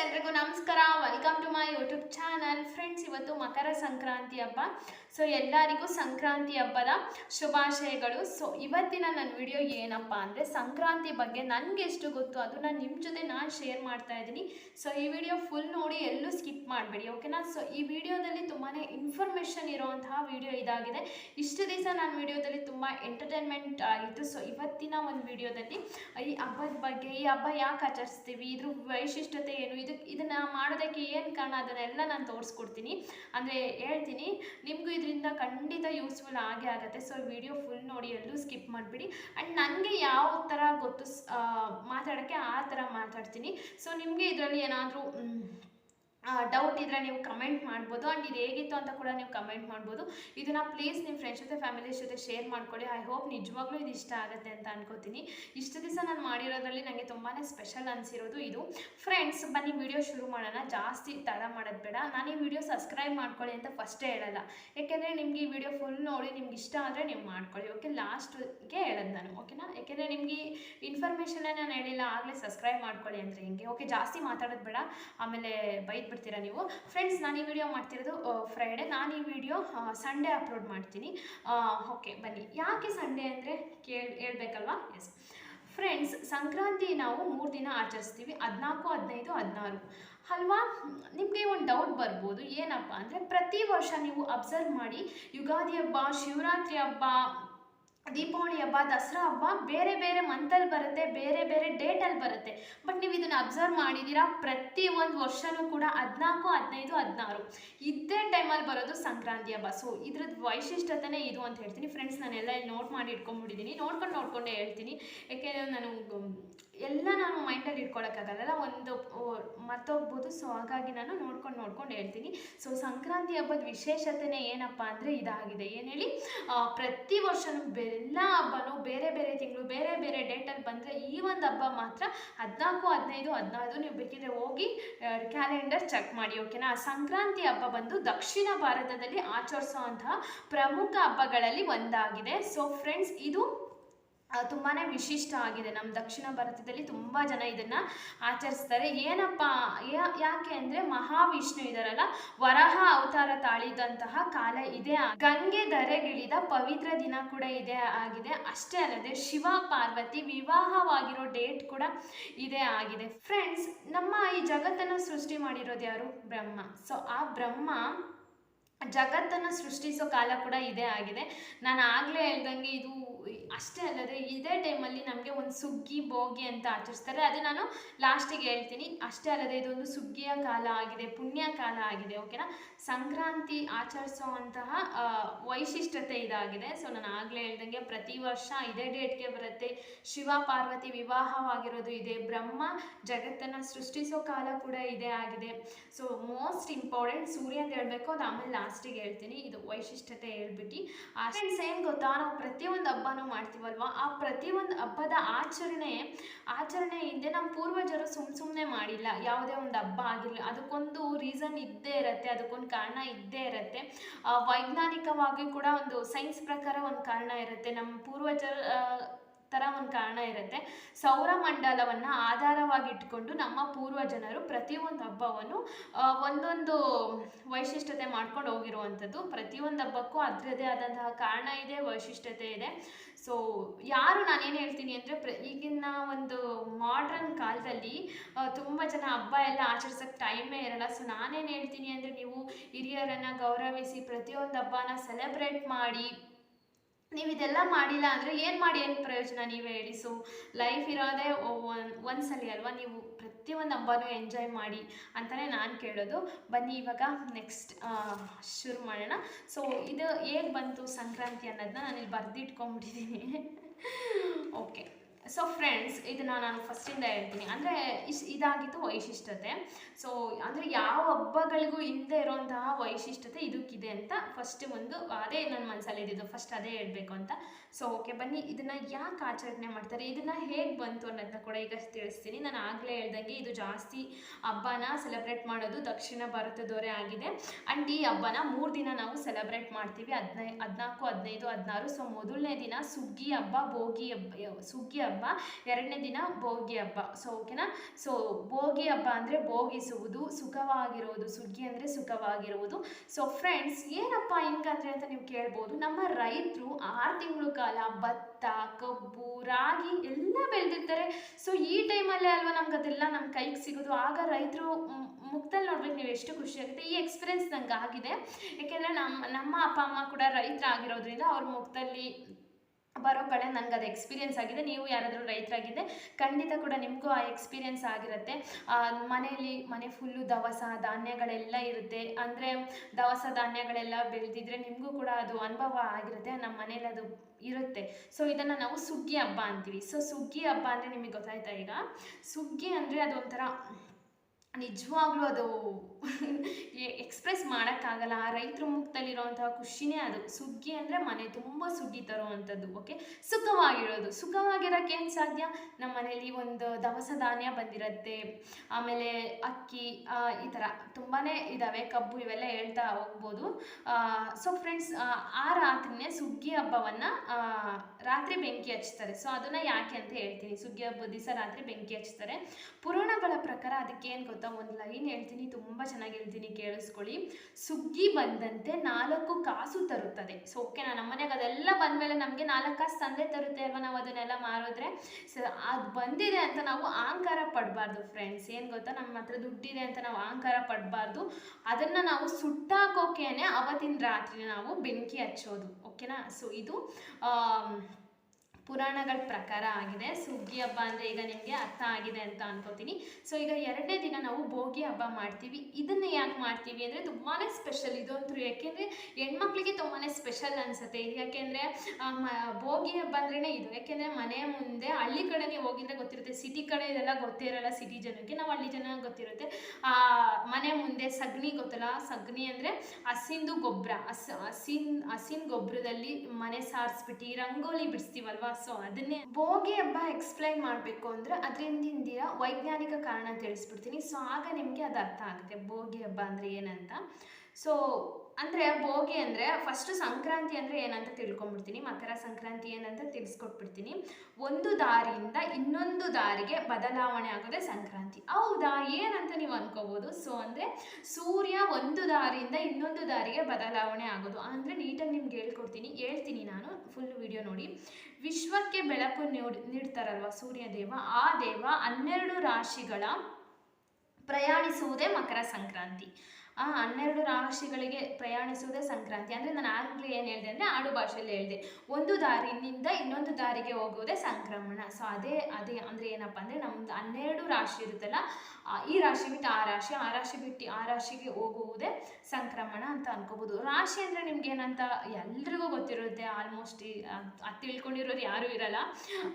ಎಲ್ರಿಗೂ ನಮಸ್ಕಾರ. Welcome to my YouTube channel friends ಇವತ್ತು ಮಕರ ಸಂಕ್ರಾಂತಿ ಹಬ್ಬ. ಸೊ ಎಲ್ಲರಿಗೂ ಸಂಕ್ರಾಂತಿ ಹಬ್ಬದ ಶುಭಾಶಯಗಳು. ಸೊ ಇವತ್ತಿನ ನನ್ನ ವಿಡಿಯೋ ಏನಪ್ಪ ಅಂದರೆ ಸಂಕ್ರಾಂತಿ ಬಗ್ಗೆ ನನಗೆ ಎಷ್ಟು ಗೊತ್ತು ಅದು ನಾನು ನಿಮ್ಮ ಜೊತೆ ನಾನು ಶೇರ್ ಮಾಡ್ತಾ ಇದ್ದೀನಿ. ಸೊ ಈ ವಿಡಿಯೋ ಫುಲ್ ನೋಡಿ ಎಲ್ಲೂ ಸ್ಕಿಪ್ ಮಾಡಬೇಡಿ ಓಕೆನಾ ಸೊ ಈ ವಿಡಿಯೋದಲ್ಲಿ ತುಂಬಾ ಇನ್ಫಾರ್ಮೇಷನ್ ಇರುವಂತಹ ವಿಡಿಯೋ ಇದಾಗಿದೆ. ಇಷ್ಟು ದಿವಸ ನಾನು ವಿಡಿಯೋದಲ್ಲಿ ತುಂಬ ಎಂಟರ್ಟೈನ್ಮೆಂಟ್ ಆಗಿತ್ತು. ಸೊ ಇವತ್ತಿನ ಒಂದು ವಿಡಿಯೋದಲ್ಲಿ ಈ ಹಬ್ಬದ ಬಗ್ಗೆ, ಈ ಹಬ್ಬ ಯಾಕೆ ಆಚರಿಸ್ತೀವಿ, ಇದ್ರ ವೈಶಿಷ್ಟ್ಯತೆ ಏನು ಇದು ಇದನ್ನ ಮಾಡೋದಕ್ಕೆ ಏನು ಕಾರಣ? ಅದನ್ನೆಲ್ಲ ನಾನು ತೋರಿಸ್ಕೊಡ್ತೀನಿ. ಅಂದರೆ ಹೇಳ್ತೀನಿ, ನಿಮಗೂ ಇದರಿಂದ ಖಂಡಿತ ಯೂಸ್ಫುಲ್ ಆಗೇ ಆಗುತ್ತೆ. ಸೊ ವಿಡಿಯೋ ಫುಲ್ ನೋಡಿ ಎಲ್ಲೂ ಸ್ಕಿಪ್ ಮಾಡಿಬಿಡಿ. ಆ್ಯಂಡ್ ನನಗೆ ಯಾವ ಥರ ಗೊತ್ತು ಮಾತಾಡೋಕ್ಕೆ ಆ ಥರ ಮಾತಾಡ್ತೀನಿ. ಸೊ ನಿಮಗೆ ಇದರಲ್ಲಿ ಏನಾದರೂ ಡೌಟ್ ಇದ್ದರೆ ನೀವು ಕಮೆಂಟ್ ಮಾಡ್ಬೋದು. ಆ್ಯಂಡ್ ಇದು ಹೇಗಿತ್ತು ಅಂತ ಕೂಡ ನೀವು ಕಮೆಂಟ್ ಮಾಡ್ಬೋದು. ಇದನ್ನು ಪ್ಲೀಸ್ ನಿಮ್ಮ ಫ್ರೆಂಡ್ಸ್ ಜೊತೆ ಫ್ಯಾಮಿಲಿ ಜೊತೆ ಶೇರ್ ಮಾಡ್ಕೊಳ್ಳಿ. ಐ ಹೋಪ್ ನಿಜವಾಗ್ಲೂ ಇದು ಇಷ್ಟ ಆಗುತ್ತೆ ಅಂತ ಅನ್ಕೋತೀನಿ. ಇಷ್ಟು ದಿವಸ ನಾನು ಮಾಡಿರೋದ್ರಲ್ಲಿ ನನಗೆ ತುಂಬಾ ಸ್ಪೆಷಲ್ ಅನಿಸಿರೋದು ಇದು. ಫ್ರೆಂಡ್ಸ್ ಬನ್ನಿ ವಿಡಿಯೋ ಶುರು ಮಾಡೋಣ. ಜಾಸ್ತಿ ತಡ ಮಾಡೋದು ಬೇಡ. ನಾನು ಈ ವಿಡಿಯೋ ಸಬ್ಸ್ಕ್ರೈಬ್ ಮಾಡ್ಕೊಳ್ಳಿ ಅಂತ ಫಸ್ಟೇ ಹೇಳಲ್ಲ. ಯಾಕೆಂದರೆ ನಿಮಗೆ ಈ ವಿಡಿಯೋ ಫುಲ್ ನೋಡಿ ನಿಮ್ಗೆ ಇಷ್ಟ ಆದರೆ ನೀವು ಮಾಡ್ಕೊಳ್ಳಿ. ಓಕೆ ಲಾಸ್ಟ್ಗೆ ಹೇಳೋದು ನಾನು. ಓಕೆನಾ ಯಾಕೆಂದರೆ ನಿಮಗೆ ಇನ್ಫಾರ್ಮೇಷನ್ನೇ ನಾನು ಹೇಳಿಲ್ಲ, ಆಗಲೇ ಸಬ್ಸ್ಕ್ರೈಬ್ ಮಾಡ್ಕೊಳ್ಳಿ ಅಂದರೆ ಹಿಂಗೆ? ಓಕೆ ಜಾಸ್ತಿ ಮಾತಾಡೋದು ಬೇಡ. ಆಮೇಲೆ ಬೈದು ಬಿಡ್ತೀರಾ ನೀವು? ಫ್ರೆಂಡ್ಸ್ ನಾನು ಈ ವಿಡಿಯೋ ಮಾಡ್ತಿರೋದು ಫ್ರೈಡೆ ನಾನು ಈ ವಿಡಿಯೋ ಸಂಡೇ ಅಪ್ಲೋಡ್ ಮಾಡ್ತೀನಿ. ಓಕೆ ಬನ್ನಿ. ಯಾಕೆ ಸಂಡೇ ಅಂದರೆ? ಕೇಳಿ, ಹೇಳ್ಬೇಕಲ್ವಾ? ಎಸ್ ಫ್ರೆಂಡ್ಸ್ ಸಂಕ್ರಾಂತಿ ನಾವು ಮೂರು ದಿನ ಆಚರಿಸ್ತೀವಿ. ಹದಿನಾಲ್ಕು, ಹದಿನೈದು, ಹದಿನಾರು. ಅಲ್ವಾ? ನಿಮಗೆ ಒಂದು ಡೌಟ್ ಬರ್ಬೋದು. ಏನಪ್ಪ ಅಂದರೆ, ಪ್ರತಿ ವರ್ಷ ನೀವು ಅಬ್ಸರ್ವ್ ಮಾಡಿ, ಯುಗಾದಿ ಹಬ್ಬ, ಶಿವರಾತ್ರಿ ಹಬ್ಬ ದೀಪಾವಳಿ ಹಬ್ಬ, ದಸರಾ ಹಬ್ಬ ಬೇರೆ ಬೇರೆ ಮಂತಲ್ಲಿ ಬರುತ್ತೆ, ಬೇರೆ ಬೇರೆ ಡೇಟಲ್ಲಿ ಬರುತ್ತೆ. ಬಟ್ ನೀವು ಇದನ್ನು ಅಬ್ಸರ್ವ್ ಮಾಡಿದ್ದೀರಾ? ಪ್ರತಿ ಒಂದು ವರ್ಷನೂ ಕೂಡ ಹದಿನಾಲ್ಕು, ಹದಿನೈದು, ಹದಿನಾರು ಇದೇ ಟೈಮಲ್ಲಿ ಬರೋದು ಸಂಕ್ರಾಂತಿ ಹಬ್ಬ. ಸೊ ಇದ್ರದ್ದು ವೈಶಿಷ್ಟ್ಯತೆ ಇದು ಅಂತ ಹೇಳ್ತೀನಿ. ಫ್ರೆಂಡ್ಸ್ ನಾನೆಲ್ಲ ಇಲ್ಲಿ ನೋಟ್ ಮಾಡಿ ಇಟ್ಕೊಂಡ್ಬಿಟ್ಟಿದ್ದೀನಿ ನೋಡ್ಕೊಂಡು ನೋಡ್ಕೊಂಡೇ ಹೇಳ್ತೀನಿ. ಯಾಕೆಂದರೆ ನಾನು ಎಲ್ಲ ನಾನು ಮೈಂಡಲ್ಲಿ ಇಟ್ಕೊಳಕ್ಕಾಗಲ್ಲ. ಒಂದು ಮರ್ತೋಗ್ಬೋದು. ಸೊ ಹಾಗಾಗಿ ನಾನು ನೋಡ್ಕೊಂಡು ನೋಡ್ಕೊಂಡು ಹೇಳ್ತೀನಿ. ಸೊ ಸಂಕ್ರಾಂತಿ ಹಬ್ಬದ ವಿಶೇಷತೆನೇ ಏನಪ್ಪ ಅಂದರೆ ಇದಾಗಿದೆ. ಏನು ಹೇಳಿ? ಪ್ರತಿ ವರ್ಷನೂ ಎಲ್ಲ ಹಬ್ಬನೂ ಬೇರೆ ಬೇರೆ ತಿಂಗಳು, ಬೇರೆ ಬೇರೆ ಡೇಟಲ್ಲಿ ಬಂದರೆ ಈ ಒಂದು ಹಬ್ಬ ಮಾತ್ರ ಹದಿನಾಲ್ಕು, ಹದಿನೈದು, ಹದಿನಾರು ನೀವು ಬೇಕಿದ್ರೆ ಹೋಗಿ ಕ್ಯಾಲೆಂಡರ್ ಚೆಕ್ ಮಾಡಿ ಓಕೆನಾ ಸಂಕ್ರಾಂತಿ ಹಬ್ಬ ಬಂದು ದಕ್ಷಿಣ ಭಾರತದಲ್ಲಿ ಆಚರಿಸುವಂತಹ ಪ್ರಮುಖ ಹಬ್ಬಗಳಲ್ಲಿ ಒಂದಾಗಿದೆ. ಸೊ ಫ್ರೆಂಡ್ಸ್ ಇದು ಆ, ತುಂಬಾನೇ ವಿಶಿಷ್ಟ ಆಗಿದೆ. ನಮ್ಮ ದಕ್ಷಿಣ ಭಾರತದಲ್ಲಿ ತುಂಬ ಜನ ಇದನ್ನು ಆಚರಿಸ್ತಾರೆ. ಏನಪ್ಪ ಯಾಕೆ ಅಂದರೆ ಮಹಾವಿಷ್ಣು ಇದಾರಲ್ಲ ವರಹ ಅವತಾರ ತಾಳಿದಂತಹ ಕಾಲ ಇದೆ. ಗಂಗೆ ಧರೆಗಿಳಿದ ಪವಿತ್ರ ದಿನ ಕೂಡ ಇದೆ ಆಗಿದೆ. ಅಷ್ಟೇ ಅಲ್ಲದೆ ಶಿವ ಪಾರ್ವತಿ ವಿವಾಹವಾಗಿರೋ ಡೇಟ್ ಕೂಡ ಇದೇ ಆಗಿದೆ. ಫ್ರೆಂಡ್ಸ್ ನಮ್ಮ ಈ ಜಗತ್ತನ್ನು ಸೃಷ್ಟಿ ಮಾಡಿರೋದು ಯಾರು? ಬ್ರಹ್ಮ. ಸೊ ಆ ಬ್ರಹ್ಮ ಜಗತ್ತನ್ನು ಸೃಷ್ಟಿಸೋ ಕಾಲ ಕೂಡ ಇದೇ ಆಗಿದೆ. ನಾನು ಆಗಲೇ ಹೇಳ್ದಂಗೆ ಇದು ಅಷ್ಟೇ ಅಲ್ಲದೆ ಇದೇ ಟೈಮಲ್ಲಿ ನಮಗೆ ಒಂದು ಸುಗ್ಗಿ, ಭೋಗಿ ಅಂತ ಆಚರಿಸ್ತಾರೆ. ಅದು ನಾನು ಲಾಸ್ಟಿಗೆ ಹೇಳ್ತೀನಿ. ಅಷ್ಟೇ ಅಲ್ಲದೆ ಇದೊಂದು ಸುಗ್ಗಿಯ ಕಾಲ ಆಗಿದೆ, ಪುಣ್ಯ ಕಾಲ ಆಗಿದೆ ಓಕೆನಾ ಸಂಕ್ರಾಂತಿ ಆಚರಿಸುವಂತಹ ವೈಶಿಷ್ಟ್ಯತೆ ಇದಾಗಿದೆ. ಸೊ ನಾನು ಆಗಲೇ ಹೇಳ್ದಂಗೆ ಪ್ರತಿ ವರ್ಷ ಇದೇ ಡೇಟ್ಗೆ ಬರುತ್ತೆ. ಶಿವ ಪಾರ್ವತಿ ವಿವಾಹವಾಗಿರೋದು ಇದೆ. ಬ್ರಹ್ಮ ಜಗತ್ತನ್ನು ಸೃಷ್ಟಿಸೋ ಕಾಲ ಕೂಡ ಇದೇ ಆಗಿದೆ. ಸೊ ಮೋಸ್ಟ್ ಇಂಪಾರ್ಟೆಂಟ್ ಸೂರ್ಯ ಅಂತ ಹೇಳಬೇಕು. ಅದು ಆಮೇಲೆ ಲಾಸ್ಟಿಗೆ ಹೇಳ್ತೀನಿ. ಇದು ವೈಶಿಷ್ಟ್ಯತೆ ಹೇಳ್ಬಿಟ್ಟು. ಏನು ಗೊತ್ತಾ? ನಾವು ಪ್ರತಿಯೊಂದು ಹಬ್ಬನೂ ಮಾಡ್ತೀವಲ್ವಾ? ಆ ಪ್ರತಿಯೊಂದು ಹಬ್ಬದ ಆಚರಣೆ ಆಚರಣೆ ಹಿಂದೆ ನಮ್ಮ ಪೂರ್ವಜರು ಸುಮ್ಮ ಸುಮ್ಮನೆ ಮಾಡಿಲ್ಲ. ಯಾವುದೇ ಒಂದು ಹಬ್ಬ ಆಗಿರಲಿ, ಅದಕ್ಕೊಂದು ರೀಸನ್ ಇದ್ದೇ ಇರುತ್ತೆ, ಅದಕ್ಕೊಂದು ಕಾರಣ ಇದ್ದೇ ಇರುತ್ತೆ. ವೈಜ್ಞಾನಿಕವಾಗಿ ಕೂಡ ಒಂದು ಸೈನ್ಸ್ ಪ್ರಕಾರ ಒಂದು ಕಾರಣ ಇರುತ್ತೆ. ನಮ್ಮ ಪೂರ್ವಜರ ಥರ ಒಂದು ಕಾರಣ ಇರುತ್ತೆ. ಸೌರಮಂಡಲವನ್ನು ಆಧಾರವಾಗಿ ಇಟ್ಕೊಂಡು ನಮ್ಮ ಪೂರ್ವಜನರು ಪ್ರತಿಯೊಂದು ಹಬ್ಬವನ್ನು ಒಂದೊಂದು ವೈಶಿಷ್ಟ್ಯತೆ ಮಾಡ್ಕೊಂಡು ಹೋಗಿರುವಂಥದ್ದು. ಪ್ರತಿಯೊಂದು ಹಬ್ಬಕ್ಕೂ ಅದರದೇ ಆದಂತಹ ಕಾರಣ ಇದೆ, ವೈಶಿಷ್ಟ್ಯತೆ ಇದೆ. ಸೊ ಯಾರು ನಾನೇನು ಹೇಳ್ತೀನಿ ಅಂದರೆ, ಪ್ರ, ಈಗಿನ ಒಂದು ಮಾಡ್ರನ್ ಕಾಲದಲ್ಲಿ ತುಂಬ ಜನ ಹಬ್ಬ ಎಲ್ಲ ಆಚರಿಸೋಕ್ಕೆ ಟೈಮೇ ಇರಲ್ಲ. ಸೊ ನಾನೇನು ಹೇಳ್ತೀನಿ ಅಂದರೆ, ನೀವು ಹಿರಿಯರನ್ನು ಗೌರವಿಸಿ ಪ್ರತಿಯೊಂದು ಹಬ್ಬನ ಸೆಲೆಬ್ರೇಟ್ ಮಾಡಿ ನೀವು ಇದೆಲ್ಲ ಮಾಡಿಲ್ಲ ಅಂದರೆ ಏನು ಮಾಡಿ ಏನು ಪ್ರಯೋಜನ? ನೀವೇ ಹೇಳಿ. ಸೊ ಲೈಫ್ ಇರೋದೇ ಒಂದ್ಸಲಿ ಅಲ್ವಾ? ನೀವು ಪ್ರತಿಯೊಂದು ಹಬ್ಬನೂ ಎಂಜಾಯ್ ಮಾಡಿ ಅಂತಲೇ ನಾನು ಕೇಳೋದು. ಬನ್ನಿ, ಇವಾಗ ನೆಕ್ಸ್ಟ್ ಶುರು ಮಾಡೋಣ. ಸೊ ಇದು ಹೇಗೆ ಬಂತು ಸಂಕ್ರಾಂತಿ ಅನ್ನೋದನ್ನ ನಾನು ಇಲ್ಲಿ ಬರೆದಿಟ್ಕೊಂಡ್ಬಿಟ್ಟಿದ್ದೀನಿ ಓಕೆ ಸೊ ಫ್ರೆಂಡ್ಸ್ ಇದನ್ನು ನಾನು ಫಸ್ಟಿಂದ ಹೇಳ್ತೀನಿ. ಅಂದರೆ ಇಶ್, ಇದಾಗಿತ್ತು ವೈಶಿಷ್ಟ್ಯತೆ. ಸೊ ಅಂದರೆ ಯಾವ ಹಬ್ಬಗಳಿಗೂ ಹಿಂದೆ ಇರೋಂತಹ ವೈಶಿಷ್ಟ್ಯತೆ ಇದಕ್ಕಿದೆ ಅಂತ ಫಸ್ಟ್ ಒಂದು, ಅದೇ ನನ್ನ ಫಸ್ಟ್ ಅದೇ ಹೇಳಬೇಕು ಅಂತ. ಸೊ ಓಕೆ ಬನ್ನಿ, ಇದನ್ನು ಯಾಕೆ ಆಚರಣೆ ಮಾಡ್ತಾರೆ? ಇದನ್ನು ಹೇಗೆ ಬಂತು ಅನ್ನೋದನ್ನ ಕೂಡ ಈಗ ತಿಳಿಸ್ತೀನಿ. ನಾನು ಆಗಲೇ ಹೇಳ್ದಂಗೆ ಇದು ಜಾಸ್ತಿ ಹಬ್ಬನ ಸೆಲೆಬ್ರೇಟ್ ಮಾಡೋದು ದಕ್ಷಿಣ ಭಾರತದವರೇ ಆಗಿದೆ. ಆ್ಯಂಡ್ ಈ ಹಬ್ಬನ ಮೂರು ದಿನ ನಾವು ಸೆಲೆಬ್ರೇಟ್ ಮಾಡ್ತೀವಿ. ಹದಿನೈ, ಹದಿನಾಲ್ಕು, ಹದಿನೈದು, ಹದಿನಾರು ಸೊ ಮೊದಲನೇ ದಿನ ಸುಗ್ಗಿ ಹಬ್ಬ, ಭೋಗಿ ಹಬ್ಬ ಸುಗ್ಗಿ ಹಬ್ಬ, ಎರಡನೇ ದಿನ ಭೋಗಿ ಹಬ್ಬ. ಸೊ ಓಕೆನಾ ಸೊ ಭೋಗಿ ಹಬ್ಬ ಅಂದರೆ ಭೋಗಿಸುವುದು ಸುಖವಾಗಿರುವುದು ಸುಗ್ಗಿ ಅಂದರೆ ಸುಖವಾಗಿರುವುದು ಸೊ ಫ್ರೆಂಡ್ಸ್ ಏನಪ್ಪ ಹಿಂಗಂದ್ರೆ ಅಂತ ನೀವು ಕೇಳ್ಬೋದು. ನಮ್ಮ ರೈತರು ಆರು ತಿಂಗಳು ಕಾಲ ಭತ್ತ, ಕಬ್ಬು, ರಾಗಿ ಎಲ್ಲ ಬೆಳೆದಿರ್ತಾರೆ. ಸೊ ಈ ಟೈಮಲ್ಲೇ ಅಲ್ವಾ ನಮ್ಗೆ ಅದೆಲ್ಲ ನಮ್ಮ ಕೈಗೆ ಸಿಗೋದು. ಆಗ ರೈತರು ಮುಖದಲ್ಲಿ ನೋಡ್ಬೇಕು ನೀವು ಎಷ್ಟು ಖುಷಿ ಆಗುತ್ತೆ. ಈ ಎಕ್ಸ್ಪೀರಿಯನ್ಸ್ ನಂಗೆ ಆಗಿದೆ. ಯಾಕೆಂದರೆ ನಮ್ಮ ನಮ್ಮ ಅಪ್ಪ, ಅಮ್ಮ ಕೂಡ ರೈತರಾಗಿರೋದ್ರಿಂದ ಅವ್ರ ಮುಖದಲ್ಲಿ ಬರೋ ಕಡೆ ನನಗೆ ಅದು ಎಕ್ಸ್ಪೀರಿಯೆನ್ಸ್ ಆಗಿದೆ. ನೀವು ಯಾರಾದರೂ ರೈತರಾಗಿದ್ದೆ ಖಂಡಿತ ಕೂಡ ನಿಮಗೂ ಆ ಎಕ್ಸ್ಪೀರಿಯೆನ್ಸ್ ಆಗಿರುತ್ತೆ. ಮನೆಯಲ್ಲಿ ಮನೆ ಫುಲ್ಲು ದವಸ, ಧಾನ್ಯಗಳೆಲ್ಲ ಇರುತ್ತೆ. ಅಂದರೆ ದವಸ, ಧಾನ್ಯಗಳೆಲ್ಲ ಬೆಳೆದಿದ್ರೆ ನಿಮಗೂ ಕೂಡ ಅದು ಅನುಭವ ಆಗಿರುತ್ತೆ. ನಮ್ಮ ಮನೇಲಿ ಅದು ಇರುತ್ತೆ. ಸೊ ಇದನ್ನು ನಾವು ಸುಗ್ಗಿ ಹಬ್ಬ ಅಂತೀವಿ. ಸೊ ಸುಗ್ಗಿ ಹಬ್ಬ ಅಂದರೆ ನಿಮಗೆ ಗೊತ್ತಾಯ್ತಾ ಈಗ? ಸುಗ್ಗಿ ಅಂದರೆ ಅದು ಒಂಥರ ನಿಜವಾಗ್ಲೂ ಅದು ಎಕ್ಸ್ಪ್ರೆಸ್ ಮಾಡೋಕ್ಕಾಗಲ್ಲ. ಆ ರೈತರ ಮುಖದಲ್ಲಿರುವಂತಹ ಖುಷಿನೇ ಅದು. ಸುಗ್ಗಿ ಅಂದರೆ ಮನೆ ತುಂಬ ಸುಗ್ಗಿ ತರುವಂಥದ್ದು ಓಕೆ ಸುಖವಾಗಿರೋದು. ಸುಖವಾಗಿರೋಕ್ಕೆ ಏನು ಸಾಧ್ಯ? ನಮ್ಮ ಮನೇಲಿ ಒಂದು ದವಸ ಧಾನ್ಯ ಬಂದಿರುತ್ತೆ. ಆಮೇಲೆ ಅಕ್ಕಿ ಈ ಥರ ತುಂಬಾ ಇದ್ದಾವೆ ಕಬ್ಬು ಇವೆಲ್ಲ ಹೇಳ್ತಾ ಹೋಗ್ಬೋದು. ಸೊ ಫ್ರೆಂಡ್ಸ್ ಆ ರಾತ್ರಿನೇ ಸುಗ್ಗಿ ಹಬ್ಬವನ್ನು ರಾತ್ರಿ ಬೆಂಕಿ ಹಚ್ತಾರೆ. ಸೊ ಅದನ್ನು ಯಾಕೆ ಅಂತ ಹೇಳ್ತೀನಿ. ಸುಗ್ಗಿ ಹಬ್ಬದ ದಿವಸ ರಾತ್ರಿ ಬೆಂಕಿ ಹಚ್ತಾರೆ. ಪುರಾಣಗಳ ಪ್ರಕಾರ ಅದಕ್ಕೆ ಏನು ಗೊತ್ತಾ? ಒಂದು ಲೈನ್ ಹೇಳ್ತೀನಿ. ತುಂಬ ಚೆನ್ನಾಗಿ ಹೇಳ್ತೀನಿ, ಕೇಳಿಸ್ಕೊಳ್ಳಿ. ಸುಗ್ಗಿ ಬಂದಂತೆ ನಾಲ್ಕು ಕಾಸು ತರುತ್ತದೆ. ಸೊ ಓಕೆನಾ ನಮ್ಮ ಮನೆಗೆ ಅದೆಲ್ಲ ಬಂದಮೇಲೆ ನಮಗೆ ನಾಲ್ಕು ಕಾಸು ತಂದೆ ತರುತ್ತೆ ಅಲ್ವಾ ನಾವು ಅದನ್ನೆಲ್ಲ ಮಾರಿದ್ರೆ? ಸೊ ಅದು ಬಂದಿದೆ ಅಂತ ನಾವು ಅಹಂಕಾರ ಪಡಬಾರ್ದು ಫ್ರೆಂಡ್ಸ್ ಏನು ಗೊತ್ತಾ? ನಮ್ಮ ಹತ್ರ ದುಡ್ಡಿದೆ ಅಂತ ನಾವು ಅಹಂಕಾರ ಪಡಬಾರ್ದು. ಅದನ್ನು ನಾವು ಸುಟ್ಟಾಕೋಕೇನೆ ಅವತ್ತಿನ ರಾತ್ರಿ ನಾವು ಬೆಂಕಿ ಹಚ್ಚೋದು. ಓಕೆನಾ ಸೊ ಇದು ಪುರಾಣಗಳ ಪ್ರಕಾರ ಆಗಿದೆ. ಸುಗ್ಗಿ ಹಬ್ಬ ಅಂದರೆ ಈಗ ನಿಮಗೆ ಅರ್ಥ ಆಗಿದೆ ಅಂತ ಅನ್ಕೋತೀನಿ. ಸೊ ಈಗ ಎರಡನೇ ದಿನ ನಾವು ಭೋಗಿ ಹಬ್ಬ ಮಾಡ್ತೀವಿ. ಇದನ್ನು ಯಾಕೆ ಮಾಡ್ತೀವಿ ಅಂದರೆ ತುಂಬಾ ಸ್ಪೆಷಲ್ ಇದಂತೂ ಯಾಕೆಂದರೆ ಹೆಣ್ಮಕ್ಳಿಗೆ ತುಂಬಾ ಸ್ಪೆಷಲ್ ಅನಿಸುತ್ತೆ. ಯಾಕೆಂದರೆ ಭೋಗಿ ಹಬ್ಬ ಅಂದ್ರೇ ಇದು. ಯಾಕೆಂದರೆ ಮನೆ ಮುಂದೆ ಹಳ್ಳಿ ಕಡೆ ನೀವು ಹೋಗಿದ್ರೆ ಗೊತ್ತಿರುತ್ತೆ. ಸಿಟಿ ಕಡೆ ಇದೆಲ್ಲ ಗೊತ್ತೇ ಇರಲ್ಲ ಸಿಟಿ ಜನಕ್ಕೆ. ನಾವು ಹಳ್ಳಿ ಜನ ಗೊತ್ತಿರುತ್ತೆ. ಆ, ಮನೆ ಮುಂದೆ ಸಗಣಿ ಗೊತ್ತಲ್ಲ? ಸಗಣಿ ಅಂದರೆ ಹಸಿಂದು ಗೊಬ್ಬರ ಹಸ್ ಹಸಿನ್ ಹಸಿನ ಗೊಬ್ಬರದಲ್ಲಿ ಮನೆ ಸಾರಿಸ್ಬಿಟ್ಟು ರಂಗೋಲಿ ಬಿಡಿಸ್ತೀವಲ್ವಾ? ಸೊ ಅದನ್ನೇ ಭೋಗಿ ಹಬ್ಬ ಎಕ್ಸ್ಪ್ಲೈನ್ ಮಾಡಬೇಕು ಅಂದ್ರೆ ಅದರಿಂದ ದಿನ ವೈಜ್ಞಾನಿಕ ಕಾರಣ ತಿಳಿಸ್ಬಿಡ್ತೀನಿ ಸೊ ಆಗ ನಿಮಗೆ ಅದು ಅರ್ಥ ಆಗುತ್ತೆ. ಭೋಗಿ ಹಬ್ಬ ಅಂದರೆ ಏನಂತ? ಸೊ ಅಂದರೆ ಭೋಗಿ ಅಂದರೆ ಫಸ್ಟು ಸಂಕ್ರಾಂತಿ ಅಂದರೆ ಏನಂತ ತಿಳ್ಕೊಂಬಿಡ್ತೀನಿ ಮಕರ ಸಂಕ್ರಾಂತಿ ಏನಂತ ತಿಳಿಸ್ಕೊಟ್ಬಿಡ್ತೀನಿ. ಒಂದು ದಾರಿಯಿಂದ ಇನ್ನೊಂದು ದಾರಿಗೆ ಬದಲಾವಣೆ ಆಗೋದೇ ಸಂಕ್ರಾಂತಿ. ಹೌದಾ? ಏನಂತ ನೀವು ಅನ್ಕೋಬೋದು? ಸೊ ಅಂದರೆ ಸೂರ್ಯ ಒಂದು ದಾರಿಯಿಂದ ಇನ್ನೊಂದು ದಾರಿಗೆ ಬದಲಾವಣೆ ಆಗೋದು. ಅಂದರೆ ನೀಟಾಗಿ ನಿಮ್ಗೆ ಹೇಳ್ಕೊಡ್ತೀನಿ. ಹೇಳ್ತೀನಿ ನಾನು. ಫುಲ್ ವಿಡಿಯೋ ನೋಡಿ. ವಿಶ್ವಕ್ಕೆ ಬೆಳಕು ನೀಡ್, ನೀಡ್ತಾರಲ್ವ ಸೂರ್ಯ ದೇವ? ಆ ದೇವ ಹನ್ನೆರಡು ರಾಶಿಗಳ ಪ್ರಯಾಣಿಸುವುದೇ ಮಕರ ಸಂಕ್ರಾಂತಿ. ಆ ಹನ್ನೆರಡು ರಾಶಿಗಳಿಗೆ ಪ್ರಯಾಣಿಸುವುದೇ ಸಂಕ್ರಾಂತಿ. ಅಂದರೆ ನಾನು ಆಗಲೇ ಏನು ಹೇಳಿದೆ ಅಂದರೆ ಆಡು ಭಾಷೆಯಲ್ಲಿ ಹೇಳಿದೆ. ಒಂದು ದಾರಿನಿಂದ ಇನ್ನೊಂದು ದಾರಿಗೆ ಹೋಗುವುದೇ ಸಂಕ್ರಮಣ. ಸೊ ಅದೇ ಅದೇ ಅಂದರೆ ಏನಪ್ಪ ಅಂದರೆ ನಮ್ದು ಹನ್ನೆರಡು ರಾಶಿ ಇರುತ್ತಲ್ಲ ಈ ರಾಶಿ ಬಿಟ್ಟು ಆ ರಾಶಿ ಆ ರಾಶಿ ಬಿಟ್ಟು ಆ ರಾಶಿಗೆ ಹೋಗುವುದೇ ಸಂಕ್ರಮಣ ಅಂತ ಅನ್ಕೋಬೋದು. ರಾಶಿ ಅಂದರೆ ನಿಮ್ಗೆ ಏನಂತ ಎಲ್ರಿಗೂ ಗೊತ್ತಿರುತ್ತೆ. ಆಲ್ಮೋಸ್ಟ್ ಅದು ತಿಳ್ಕೊಂಡಿರೋರು ಯಾರೂ ಇರಲ್ಲ.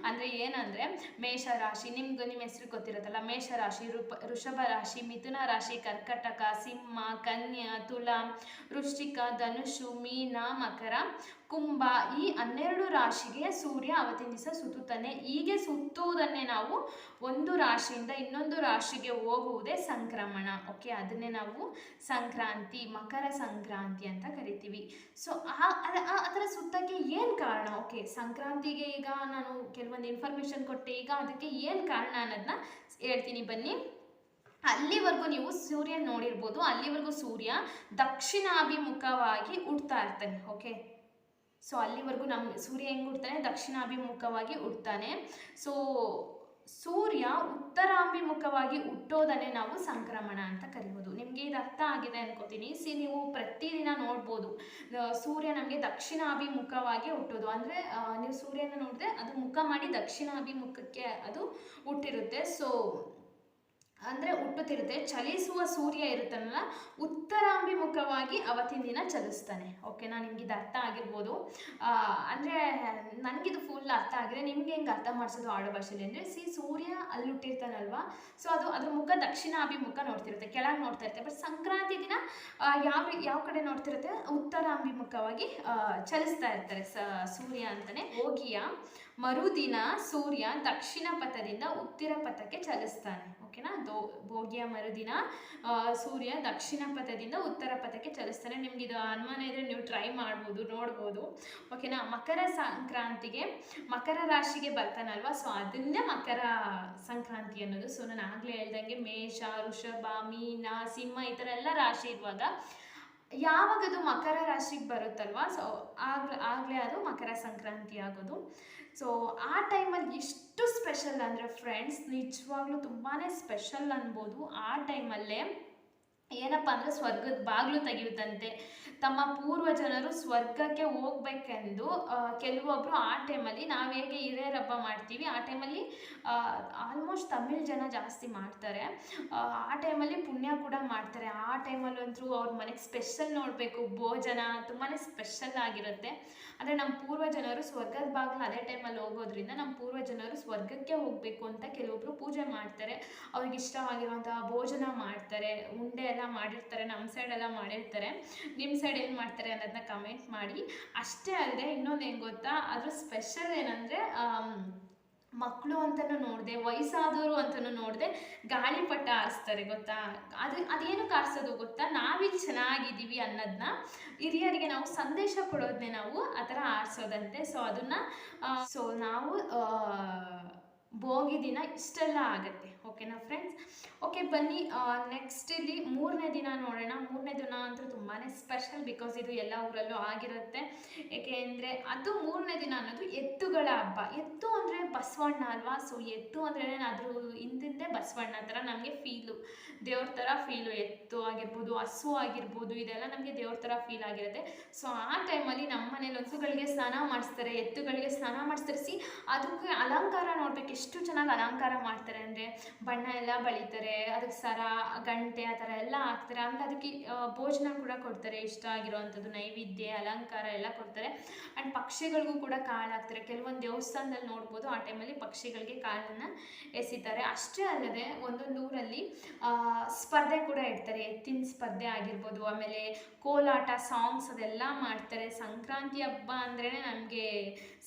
ಅಂದರೆ ಏನಂದರೆ ಮೇಷ ರಾಶಿ ನಿಮ್ಗೆ ನಿಮ್ಮ ಹೆಸರು ಗೊತ್ತಿರುತ್ತಲ್ಲ. ಮೇಷ ರಾಶಿ ಋಷಭ ರಾಶಿ, ಮಿಥುನ ರಾಶಿ, ಕರ್ಕಟಕ, ಸಿಂಹ ಕನ್ಯಾ, ತುಲಾ, ವೃಶ್ಚಿಕ, ಧನುಷು, ಮೀನ, ಮಕರ, ಕುಂಭ ಈ ಹನ್ನೆರಡು ರಾಶಿಗೆ ಸೂರ್ಯ ಅವತ್ತಿನ ದಿವಸ ಸುತ್ತುತ್ತಾನೆ. ಹೀಗೆ ಸುತ್ತುವುದನ್ನೇ ನಾವು ಒಂದು ರಾಶಿಯಿಂದ ಇನ್ನೊಂದು ರಾಶಿಗೆ ಹೋಗುವುದೇ ಸಂಕ್ರಮಣ. ಓಕೆ ಅದನ್ನೇ ನಾವು ಸಂಕ್ರಾಂತಿ, ಮಕರ ಸಂಕ್ರಾಂತಿ ಅಂತ ಕರಿತೀವಿ. ಸೊ ಆ ಅದರ ಸುತ್ತಕ್ಕೆ ಏನು ಕಾರಣ? ಓಕೆ ಸಂಕ್ರಾಂತಿಗೆ ಈಗ ನಾನು ಕೆಲವೊಂದು ಇನ್ಫಾರ್ಮೇಷನ್ ಕೊಟ್ಟೆ. ಈಗ ಅದಕ್ಕೆ ಏನು ಕಾರಣ ಅನ್ನೋದನ್ನ ಹೇಳ್ತೀನಿ. ಬನ್ನಿ. ಅಲ್ಲಿವರೆಗೂ ನೀವು ಸೂರ್ಯ ನೋಡಿರ್ಬೋದು, ಅಲ್ಲಿವರೆಗೂ ಸೂರ್ಯ ದಕ್ಷಿಣಾಭಿಮುಖವಾಗಿ ಉಡ್ತಾ ಇರ್ತಾನೆ ಓಕೆ ಸೊ ಅಲ್ಲಿವರೆಗೂ ನಮ್ಮ ಸೂರ್ಯ ಹೆಂಗೆ ಉಡ್ತಾನೆ? ದಕ್ಷಿಣಾಭಿಮುಖವಾಗಿ ಉಡ್ತಾನೆ. ಸೊ ಸೂರ್ಯ ಉತ್ತರಾಭಿಮುಖವಾಗಿ ಹುಟ್ಟೋದನ್ನೇ ನಾವು ಸಂಕ್ರಮಣ ಅಂತ ಕರಿಬೋದು. ನಿಮಗೆ ಇದು ಅರ್ಥ ಆಗಿದೆ ಅನ್ಕೋತೀನಿ. ಸಿ ನೀವು ಪ್ರತಿದಿನ ನೋಡ್ಬೋದು ಸೂರ್ಯ ನಮಗೆ ದಕ್ಷಿಣಾಭಿಮುಖವಾಗಿ ಹುಟ್ಟೋದು ಅಂದರೆ ನೀವು ಸೂರ್ಯನ ನೋಡಿದ್ರೆ ಅದು ಮುಖ ಮಾಡಿ ದಕ್ಷಿಣಾಭಿಮುಖಕ್ಕೆ ಅದು ಹುಟ್ಟಿರುತ್ತೆ. ಸೊ ಅಂದರೆ ಹುಟ್ಟುತ್ತಿರುತ್ತೆ, ಚಲಿಸುವ ಸೂರ್ಯ ಇರುತ್ತಲ್ಲ ಉತ್ತರಾಭಿಮುಖವಾಗಿ ಅವತ್ತಿನ ದಿನ ಚಲಿಸ್ತಾನೆ. ಓಕೆನಾ ನಿಮ್ಗೆ ಇದು ಅರ್ಥ ಆಗಿರ್ಬೋದು. ಅಂದರೆ ನನಗಿದು ಫುಲ್ ಅರ್ಥ ಆಗಿದೆ. ನಿಮ್ಗೆ ಹೆಂಗೆ ಅರ್ಥ ಮಾಡಿಸೋದು ಆಡು ಭಾಷೆಯಲ್ಲಿ ಅಂದರೆ ಸಿ ಸೂರ್ಯ ಅಲ್ಲಿ ಹುಟ್ಟಿರ್ತಾನಲ್ವಾ? ಸೊ ಅದು ಅದ್ರ ಮುಖ ದಕ್ಷಿಣಾಭಿಮುಖ ನೋಡ್ತಿರುತ್ತೆ, ಕೆಳಗೆ ನೋಡ್ತಾ ಇರುತ್ತೆ. ಬಟ್ ಸಂಕ್ರಾಂತಿ ದಿನ ಯಾವ ಯಾವ ಕಡೆ ನೋಡ್ತಿರುತ್ತೆ? ಉತ್ತರಾಭಿಮುಖವಾಗಿ ಚಲಿಸ್ತಾ ಇರ್ತಾರೆ ಸೂರ್ಯ ಅಂತಲೇ ಹೋಗಿಯ? ಮರುದಿನ ಸೂರ್ಯ ದಕ್ಷಿಣ ಪಥದಿಂದ ಉತ್ತರ ಪಥಕ್ಕೆ ಚಲಿಸ್ತಾನೆ ಓಕೆನಾ ದೋ, ಭೋಗಿಯ ಮರುದಿನ ಸೂರ್ಯ ದಕ್ಷಿಣ ಪಥದಿಂದ ಉತ್ತರ ಪಥಕ್ಕೆ ಚಲಿಸ್ತಾನೆ. ನಿಮ್ಗೆ ಇದು ಅನುಮಾನ ಇದ್ರೆ ನೀವು ಟ್ರೈ ಮಾಡ್ಬೋದು, ನೋಡ್ಬೋದು ಓಕೆನಾ ಮಕರ ಸಂಕ್ರಾಂತಿಗೆ, ಮಕರ ರಾಶಿಗೆ ಬರ್ತಾನಲ್ವಾ? ಸೊ ಅದನ್ನೇ ಮಕರ ಸಂಕ್ರಾಂತಿ ಅನ್ನೋದು. ಸೊ ನಾನು ಆಗಲೇ ಹೇಳ್ದಂಗೆ ಮೇಷ, ವೃಷಭ, ಮೀನ, ಸಿಂಹ ಈ ಥರ ಎಲ್ಲ ರಾಶಿ ಇರುವಾಗ ಯಾವಾಗ ಅದು ಮಕರ ರಾಶಿಗೆ ಬರುತ್ತಲ್ವಾ? ಸೊ ಆಗ ಆಗಲೇ ಅದು ಮಕರ ಸಂಕ್ರಾಂತಿ ಆಗೋದು. ಸೊ ಆ ಟೈಮಲ್ಲಿ ಎಷ್ಟು ಸ್ಪೆಷಲ್ ಅಂದರೆ ಫ್ರೆಂಡ್ಸ್ ನಿಜವಾಗ್ಲೂ ತುಂಬಾ ಸ್ಪೆಷಲ್ ಅನ್ಬೋದು. ಆ ಟೈಮಲ್ಲೇ ಏನಪ್ಪ ಅಂದರೆ ಸ್ವರ್ಗದ ಬಾಗಿಲು ತೆಗೆಯುತ್ತಂತೆ. ತಮ್ಮ ಪೂರ್ವಜನರು ಸ್ವರ್ಗಕ್ಕೆ ಹೋಗ್ಬೇಕೆಂದು ಕೆಲವೊಬ್ಬರು ಆ ಟೈಮಲ್ಲಿ ನಾವು ಹೇಗೆ ಹಿರಿಯರ ಹಬ್ಬ ಮಾಡ್ತೀವಿ ಆ ಟೈಮಲ್ಲಿ ಆಲ್ಮೋಸ್ಟ್ ತಮಿಳ್ ಜನ ಜಾಸ್ತಿ ಮಾಡ್ತಾರೆ. ಆ, ಟೈಮಲ್ಲಿ ಪುಣ್ಯ ಕೂಡ ಮಾಡ್ತಾರೆ. ಆ ಟೈಮಲ್ಲಂತೂ ಅವ್ರ ಮನೆಗೆ ಸ್ಪೆಷಲ್ ನೋಡಬೇಕು ಭೋಜನ ತುಂಬಾ ಸ್ಪೆಷಲ್ ಆಗಿರುತ್ತೆ. ಅಂದರೆ ನಮ್ಮ ಪೂರ್ವಜನರು ಸ್ವರ್ಗದ ಬಾಗಿಲು ಅದೇ ಟೈಮಲ್ಲಿ ಹೋಗೋದ್ರಿಂದ ನಮ್ಮ ಪೂರ್ವಜನರು ಸ್ವರ್ಗಕ್ಕೆ ಹೋಗಬೇಕು ಅಂತ ಕೆಲವೊಬ್ಬರು ಪೂಜೆ ಮಾಡ್ತಾರೆ. ಅವ್ರಿಗೆ ಇಷ್ಟವಾಗಿರುವಂತಹ ಭೋಜನ ಮಾಡ್ತಾರೆ ಉಂಡೆ ಎಲ್ಲ ಮಾಡಿರ್ತಾರೆ ನಮ್ಮ ಸೈಡ್ ಎಲ್ಲ ಮಾಡಿರ್ತಾರೆ. ನಿಮ್ಮ ಸೈಡ್ ಏನು ಮಾಡ್ತಾರೆ ಅನ್ನೋದನ್ನ ಕಮೆಂಟ್ ಮಾಡಿ. ಅಷ್ಟೇ ಅಲ್ಲದೆ ಇನ್ನೊಂದು ಏನು ಗೊತ್ತಾ? ಅದ್ರ ಸ್ಪೆಷಲ್ ಏನಂದರೆ ಮಕ್ಕಳು ಅಂತಲೂ ನೋಡಿದೆ, ವಯಸ್ಸಾದವರು ಅಂತಲೂ ನೋಡಿದೆ ಗಾಳಿಪಟ ಆರಿಸ್ತಾರೆ ಗೊತ್ತಾ? ಅದು ಅದೇನಕ್ಕೆ ಆರಿಸೋದು ಗೊತ್ತಾ? ನಾವಿಲ್ಲಿ ಚೆನ್ನಾಗಿದ್ದೀವಿ ಅನ್ನೋದನ್ನ ಹಿರಿಯರಿಗೆ ನಾವು ಸಂದೇಶ ಕೊಡೋದನ್ನೇ ನಾವು ಆ ಥರ ಆರಿಸೋದಂತೆ. ಸೊ ಅದನ್ನು ಸೊ ನಾವು ಭೋಗಿ ದಿನ ಇಷ್ಟೆಲ್ಲ ಆಗುತ್ತೆ. ಓಕೆನಾ ಫ್ರೆಂಡ್ಸ್ ಓಕೆ ಬನ್ನಿ ನೆಕ್ಸ್ಟ್ ಇಲ್ಲಿ ಮೂರನೇ ದಿನ ನೋಡೋಣ. ಮೂರನೇ ದಿನ ಅಂತೂ ತುಂಬಾ ಸ್ಪೆಷಲ್ ಬಿಕಾಸ್ ಇದು ಎಲ್ಲ ಊರಲ್ಲೂ ಆಗಿರುತ್ತೆ. ಏಕೆಂದರೆ ಅದು ಮೂರನೇ ದಿನ ಅನ್ನೋದು ಎತ್ತುಗಳ ಹಬ್ಬ. ಎತ್ತು ಅಂದರೆ ಬಸವಣ್ಣ ಅಲ್ವಾ? ಸೊ ಎತ್ತು ಅಂದ್ರೆ ಅದ್ರ ಹಿಂದಿಂದೆ ಬಸವಣ್ಣ ಥರ ನಮಗೆ ಫೀಲು ದೇವ್ರ ಥರ ಫೀಲು ಎತ್ತು ಆಗಿರ್ಬೋದು, ಹಸು ಆಗಿರ್ಬೋದು, ಇದೆಲ್ಲ ನಮಗೆ ದೇವ್ರ ಥರ ಫೀಲ್ ಆಗಿರುತ್ತೆ. ಸೊ ಆ ಟೈಮಲ್ಲಿ ನಮ್ಮ ಮನೇಲಿ ಹಸುಗಳಿಗೆ ಸ್ನಾನ ಮಾಡಿಸ್ತಾರೆ, ಎತ್ತುಗಳಿಗೆ ಸ್ನಾನ ಮಾಡಿಸ್ತರಿಸಿ ಅದಕ್ಕೆ ಅಲಂಕಾರ ನೋಡ್ಬೇಕು. ಎಷ್ಟು ಚೆನ್ನಾಗಿ ಅಲಂಕಾರ ಮಾಡ್ತಾರೆ ಅಂದರೆ ಬಣ್ಣ ಎಲ್ಲ ಬಳಿತಾರೆ, ಅದಕ್ಕೆ ಸರ, ಗಂಟೆ ಆ ಥರ ಎಲ್ಲ ಹಾಕ್ತಾರೆ. ಆಮೇಲೆ ಅದಕ್ಕೆ ಭೋಜನ ಕೂಡ ಕೊಡ್ತಾರೆ, ಇಷ್ಟ ಆಗಿರೋವಂಥದ್ದು, ನೈವೇದ್ಯ, ಅಲಂಕಾರ ಎಲ್ಲ ಕೊಡ್ತಾರೆ. ಆ್ಯಂಡ್ ಪಕ್ಷಿಗಳಿಗೂ ಕೂಡ ಕಾಳು ಹಾಕ್ತಾರೆ. ಕೆಲವೊಂದು ದೇವಸ್ಥಾನದಲ್ಲಿ ನೋಡ್ಬೋದು, ಆ ಟೈಮಲ್ಲಿ ಪಕ್ಷಿಗಳಿಗೆ ಕಾಳನ್ನು ಎಸಿತಾರೆ. ಅಷ್ಟೇ ಅಲ್ಲದೆ, ಒಂದೊಂದು ಊರಲ್ಲಿ ಸ್ಪರ್ಧೆ ಕೂಡ ಇಡ್ತಾರೆ. ಎತ್ತಿನ ಸ್ಪರ್ಧೆ ಆಗಿರ್ಬೋದು, ಆಮೇಲೆ ಕೋಲಾಟ ಸಾಂಗ್ಸ್ ಅದೆಲ್ಲ ಮಾಡ್ತಾರೆ. ಸಂಕ್ರಾಂತಿ ಹಬ್ಬ ಅಂದ್ರೇ ನಮಗೆ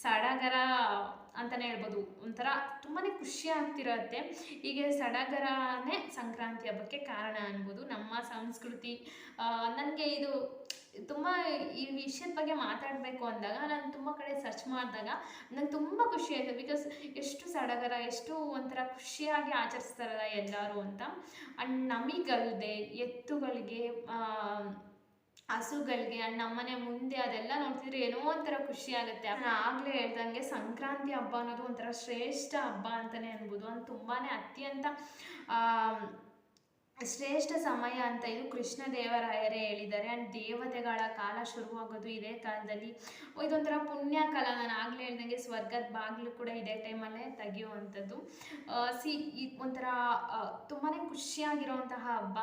ಸಡಗರ ಅಂತಲೇ ಹೇಳ್ಬೋದು. ಒಂಥರ ತುಂಬಾ ಖುಷಿ ಆಗ್ತಿರತ್ತೆ. ಹೀಗೆ ಸಡಗರನೇ ಸಂಕ್ರಾಂತಿ ಹಬ್ಬಕ್ಕೆ ಕಾರಣ ಅನ್ಬೋದು. ನಮ್ಮ ಸಂಸ್ಕೃತಿ ನನಗೆ ಇದು ತುಂಬ ಈ ವಿಷಯದ ಬಗ್ಗೆ ಮಾತಾಡಬೇಕು ಅಂದಾಗ, ನಾನು ತುಂಬ ಕಡೆ ಸರ್ಚ್ ಮಾಡಿದಾಗ ನಂಗೆ ತುಂಬ ಖುಷಿ ಆಯಿತು. ಬಿಕಾಸ್ ಎಷ್ಟು ಸಡಗರ, ಎಷ್ಟು ಒಂಥರ ಖುಷಿಯಾಗಿ ಆಚರಿಸ್ತಾರಲ್ಲ ಎಲ್ಲರೂ ಅಂತ. ಆ್ಯಂಡ್ ನಮಗಲ್ಲದೆ ಎತ್ತುಗಳಿಗೆ ಹಸುಗಳಿಗೆ ನಮ್ಮನೆ ಮುಂದೆ ಅದೆಲ್ಲ ನೋಡ್ತಿದ್ರೆ ಏನೋ ಒಂಥರ ಖುಷಿ ಆಗುತ್ತೆ. ನಾನು ಆಗಲೇ ಹೇಳ್ದಂಗೆ ಸಂಕ್ರಾಂತಿ ಹಬ್ಬ ಅನ್ನೋದು ಒಂಥರ ಶ್ರೇಷ್ಠ ಹಬ್ಬ ಅಂತಲೇ ಅನ್ಬೋದು. ಅದು ತುಂಬಾ ಅತ್ಯಂತ ಆ, ಶ್ರೇಷ್ಠ ಸಮಯ ಅಂತ ಇದು ಕೃಷ್ಣ ದೇವರಾಯರೇ ಹೇಳಿದ್ದಾರೆ. ಆ್ಯಂಡ್ ದೇವತೆಗಳ ಕಾಲ ಶುರುವಾಗೋದು ಇದೇ ಕಾಲದಲ್ಲಿ. ಇದೊಂಥರ ಪುಣ್ಯ ಕಾಲ. ನಾನು ಆಗಲೇ ಹೇಳ್ದಂಗೆ ಸ್ವರ್ಗದ ಬಾಗಿಲು ಕೂಡ ಇದೇ ಟೈಮಲ್ಲೇ ತೆಗೆಯುವಂಥದ್ದು. ಸಿ ಒಂಥರ ತುಂಬಾ ಖುಷಿಯಾಗಿರುವಂತಹ ಹಬ್ಬ.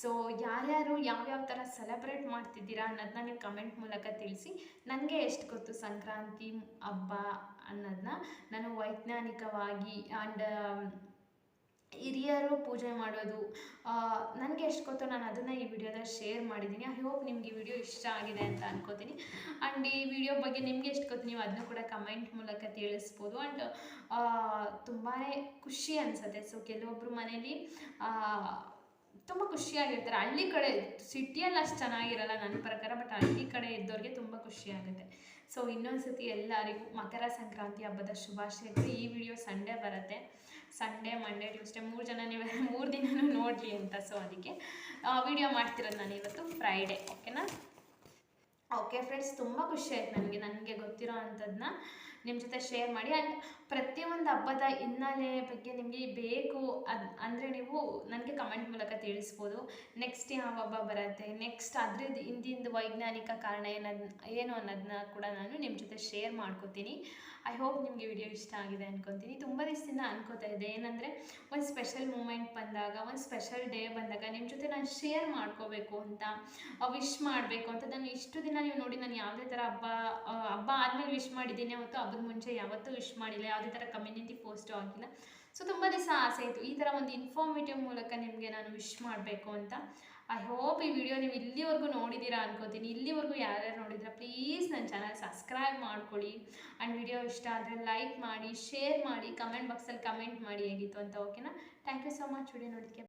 ಸೊ, ಯಾರ್ಯಾರು ಯಾವ್ಯಾವ ಥರ ಸೆಲೆಬ್ರೇಟ್ ಮಾಡ್ತಿದ್ದೀರಾ ಅನ್ನೋದನ್ನ ನೀವು ಕಮೆಂಟ್ ಮೂಲಕ ತಿಳಿಸಿ. ನನಗೆ ಎಷ್ಟು ಗೊತ್ತು ಸಂಕ್ರಾಂತಿ ಹಬ್ಬ ಅನ್ನೋದನ್ನ. ನಾನು ವೈಜ್ಞಾನಿಕವಾಗಿ ಆ್ಯಂಡ್ ಹಿರಿಯರು ಪೂಜೆ ಮಾಡೋದು ನನಗೆ ಎಷ್ಟು ಗೊತ್ತೋ ನಾನು ಅದನ್ನು ಈ ವಿಡಿಯೋದಲ್ಲಿ ಶೇರ್ ಮಾಡಿದ್ದೀನಿ ಐ ಹೋಪ್ ನಿಮ್ಗೆ ಈ ವಿಡಿಯೋ ಇಷ್ಟ ಆಗಿದೆ ಅಂತ ಅನ್ಕೋತೀನಿ. ಆ್ಯಂಡ್ ಈ ವಿಡಿಯೋ ಬಗ್ಗೆ ನಿಮಗೆ ಎಷ್ಟು ಗೊತ್ತು ನೀವು ಅದನ್ನು ಕೂಡ ಕಮೆಂಟ್ ಮೂಲಕ ತಿಳಿಸ್ಬೋದು. ಆ್ಯಂಡ್ ತುಂಬಾ ಖುಷಿ ಅನಿಸುತ್ತೆ. ಸೊ ಕೆಲವೊಬ್ಬರು ಮನೇಲಿ ತುಂಬ ಖುಷಿಯಾಗಿರ್ತಾರೆ. ಹಳ್ಳಿ ಕಡೆ ಸಿಟಿಯಲ್ಲಿ ಅಷ್ಟು ಚೆನ್ನಾಗಿರಲ್ಲ ನನ್ನ ಪ್ರಕಾರ ಬಟ್ ಹಳ್ಳಿ ಕಡೆ ಇದ್ದವ್ರಿಗೆ ತುಂಬ ಖುಷಿಯಾಗುತ್ತೆ ಸೊ ಇನ್ನೊಂದು ಸತಿ ಎಲ್ಲರಿಗೂ ಮಕರ ಸಂಕ್ರಾಂತಿ ಹಬ್ಬದ ಶುಭಾಶಯಗಳು. ಈ ವಿಡಿಯೋ ಸಂಡೇ ಬರುತ್ತೆ. ಸಂಡೇ ಮಂಡೇ ಟ್ಯೂಸ್ಡೇ ಮೂರು ಜನ ನೀವು ಮೂರು ದಿನನೂ ನೋಡಲಿ ಅಂತ ಸೊ ಅದಕ್ಕೆ ವಿಡಿಯೋ ಮಾಡ್ತಿರೋದು ನಾನು ಇವತ್ತು ಫ್ರೈಡೇ ಓಕೆನಾ ಓಕೆ ಫ್ರೆಂಡ್ಸ್ ತುಂಬ ಖುಷಿ ಆಯ್ತು ನನಗೆ ನನಗೆ ಗೊತ್ತಿರೋ ಅಂಥದ್ದನ್ನ ನಿಮ್ಮ ಜೊತೆ ಶೇರ್ ಮಾಡಿ. ಆ್ಯಂಡ್ ಪ್ರತಿಯೊಂದು ಹಬ್ಬದ ಹಿನ್ನೆಲೆ ಬಗ್ಗೆ ನಿಮಗೆ ಬೇಕು ಅದು, ಅಂದರೆ ನೀವು ನನಗೆ ಕಮೆಂಟ್ ಮೂಲಕ ತಿಳಿಸ್ಬೋದು. ನೆಕ್ಸ್ಟ್ ಯಾವ ಹಬ್ಬ ಬರುತ್ತೆ? ನೆಕ್ಸ್ಟ್ ಅದ್ರದ್ದು ಹಿಂದಿಂದು ವೈಜ್ಞಾನಿಕ ಕಾರಣ ಏನದ್, ಏನು ಅನ್ನೋದನ್ನ ಕೂಡ ನಾನು ನಿಮ್ಮ ಜೊತೆ ಶೇರ್ ಮಾಡ್ಕೋತೀನಿ. ಐ ಹೋಪ್ ನಿಮಗೆ ವಿಡಿಯೋ ಇಷ್ಟ ಆಗಿದೆ ಅನ್ಕೊತೀನಿ. ತುಂಬ ದಿವಸದಿಂದ ಅನ್ಕೋತಾ ಇದೆ ಏನಂದರೆ ಒಂದು ಸ್ಪೆಷಲ್ ಮೂಮೆಂಟ್ ಬಂದಾಗ, ಒಂದು ಸ್ಪೆಷಲ್ ಡೇ ಬಂದಾಗ ನಿಮ್ಮ ಜೊತೆ ನಾನು ಶೇರ್ ಮಾಡ್ಕೋಬೇಕು ಅಂತ ವಿಶ್ ಮಾಡಬೇಕು ಅಂತ. ನಾನು ಇಷ್ಟು ದಿನ ನೀವು ನೋಡಿ, ನಾನು ಯಾವುದೇ ಥರ ಹಬ್ಬ ಹಬ್ಬ ಆದಮೇಲೆ ವಿಶ್ ಮಾಡಿದ್ದೀನಿ ಅವತ್ತು ಹಬ್ಬದ ಮುಂಚೆ ಯಾವತ್ತೂ ವಿಶ್ ಮಾಡಿಲ್ಲ, ಯಾವುದೇ ಥರ ಕಮ್ಯುನಿಟಿ ಪೋಸ್ಟು ಆಗಿಲ್ಲ ಸೊ ತುಂಬ ದಿವಸ ಆಸೆ ಇತ್ತು ಈ ಥರ ಒಂದು ಇನ್ಫಾರ್ಮೇಟಿವ್ ಮೂಲಕ ನಿಮಗೆ ನಾನು ವಿಶ್ ಮಾಡಬೇಕು ಅಂತ. ಐ ಹೋಪ್ ಈ ವಿಡಿಯೋ ನೀವು ಇಲ್ಲಿವರೆಗೂ ನೋಡಿದ್ದೀರಾ ಅನ್ಕೋತೀನಿ. ಇಲ್ಲಿವರೆಗೂ ಯಾರ್ಯಾರು ನೋಡಿದ್ದೀರಾ ಪ್ಲೀಸ್ ನನ್ನ ಚಾನಲ್ ಸಬ್ಸ್ಕ್ರೈಬ್ ಮಾಡ್ಕೊಳ್ಳಿ. ಆ್ಯಂಡ್ ವಿಡಿಯೋ ಇಷ್ಟ ಆದರೆ ಲೈಕ್ ಮಾಡಿ ಶೇರ್ ಮಾಡಿ ಕಮೆಂಟ್ ಬಾಕ್ಸಲ್ಲಿ ಕಮೆಂಟ್ ಮಾಡಿ ಹೇಗಿತ್ತು ಅಂತ ಓಕೆನಾ thank you so much video ನೋಡೋದಕ್ಕೆ